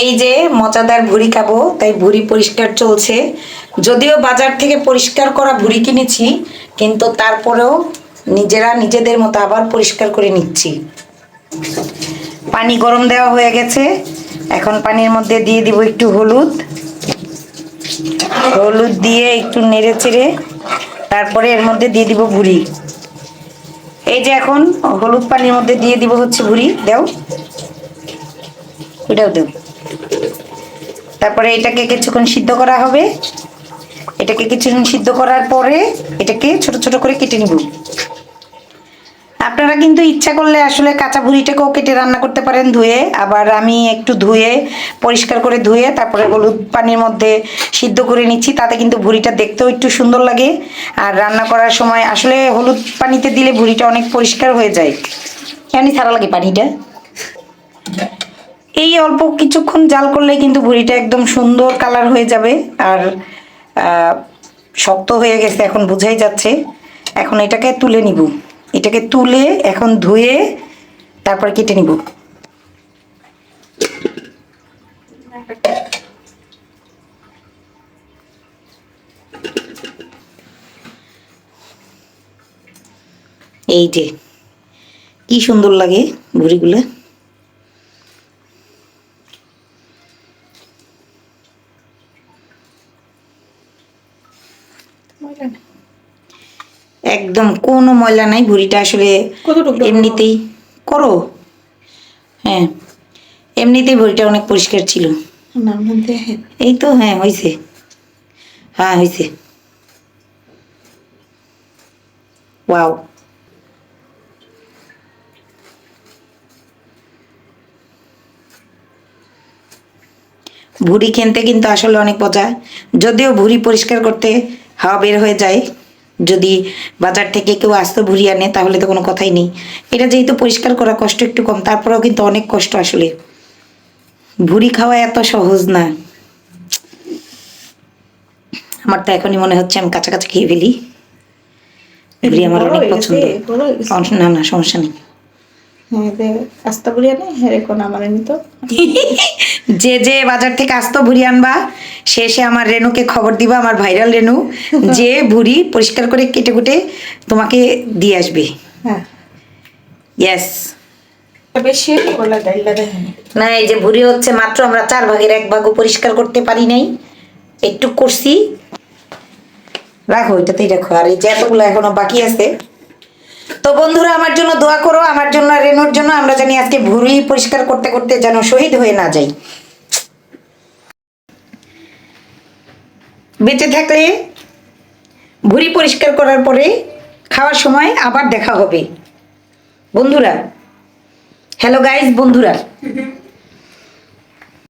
এই যে মজাদার ভুড়ি খাব, তাই ভুড়ি পরিষ্কার চলছে। যদিও বাজার থেকে পরিষ্কার করা ভুড়ি কিনেছি, কিন্তু তারপরেও নিজেরা নিজেদের মতো আবার পরিষ্কার করে নিচ্ছি। পানি গরম দেওয়া হয়ে গেছে। এখন পানির মধ্যে দিয়ে দিব একটু হলুদ। হলুদ দিয়ে একটু নেড়ে চেড়ে, তারপরে এর মধ্যে দিয়ে দিব ভুড়ি। এই যে এখন হলুদ পানির মধ্যে দিয়ে দিব হচ্ছে ভুড়ি। দাও। এটাও দেব তারপরে এটাকে কিছুক্ষণ সিদ্ধ করা হবে। এটাকে কিছুক্ষণ সিদ্ধ করার পরে এটাকে ছোট ছোট করে কেটে নিব। আপনারা কিন্তু ইচ্ছা করলে আসলে কাঁচা ভুড়িটাকেও কেটে রান্না করতে পারেন ধুয়ে। আবার আমি একটু ধুয়ে, পরিষ্কার করে ধুয়ে, তারপরে হলুদ পানির মধ্যে সিদ্ধ করে নিচ্ছি। তাতে কিন্তু ভুড়িটা দেখতেও একটু সুন্দর লাগে। আর রান্না করার সময় আসলে হলুদ পানিতে দিলে ভুড়িটা অনেক পরিষ্কার হয়ে যায়। কেমনি ছাড়া লাগে পানিটা? এই অল্প কিছুক্ষণ জাল করলে কিন্তু ভুড়িটা একদম সুন্দর কালার হয়ে যাবে। আর শক্ত হয়ে গেছে, এখন বোঝাই যাচ্ছে। এখন এটাকে তুলে নিব। এটাকে তুলে এখন ধুয়ে তারপর কেটে নিব। এই যে, কি সুন্দর লাগে ভুড়িগুলো। একদম কোনো ময়লা নাই ভুড়িটা আসলে এমনিতেই করো। হ্যাঁ এমনিতেই ভুড়িটা অনেক পরিষ্কার ছিল। এই তো হ্যাঁ হয়েছে হ্যাঁ হয়েছে ওয়াও। ভুড়ি খেনতে কিন্তু আসলে অনেক মজা। যদিও ভুড়ি পরিষ্কার করতে হাওয়া বের হয়ে যায়। যদি বাজার থেকে কেউ আস্ত ভুড়ি আনে তাহলে তো কোনো কথাই নেই। এটা যেহেতু পরিষ্কার করা কষ্ট একটু কম তারপরেও কিন্তু অনেক কষ্ট আসলে। ভুড়ি খাওয়া এত সহজ না। আমার তো এখনই মনে হচ্ছে আমি কাঁচা খেয়ে ফেলি। ভুড়ি আমার অনেক পছন্দ। না না সমস্যা নেই। যে আস্তা বিরিয়ানি হ্যাঁ আমার নিত। যে যে বাজার থেকে আস্ত ভুড়ি আনবা সে আমার রেনুকে খবর দিবা আমার ভাইরাল রেনু যে ভুড়ি পরিষ্কার করে কেটে কুটে তোমাকে দিয়ে আসবে। হ্যাঁ। ইয়েস না এই যে ভুড়ি হচ্ছে মাত্র আমরা চার ভাগের এক ভাগও পরিষ্কার করতে পারি নাই। একটু করছি। রাখো এটাতেই রাখো। আর এই যে এতগুলো এখনও বাকি আছে তো বন্ধুরা, আমার জন্য দোয়া করো, আমার জন্য রেনুর জন্য। আমরা জানি আজকে ভুরুই পরিষ্কার করতে করতে যেন শহীদ হয়ে না যাই। বেঁচে থাকলে ভুরি পরিষ্কার করার পরে খাওয়ার সময় আবার দেখা হবে। বন্ধুরা হ্যালো গাইজ বন্ধুরা।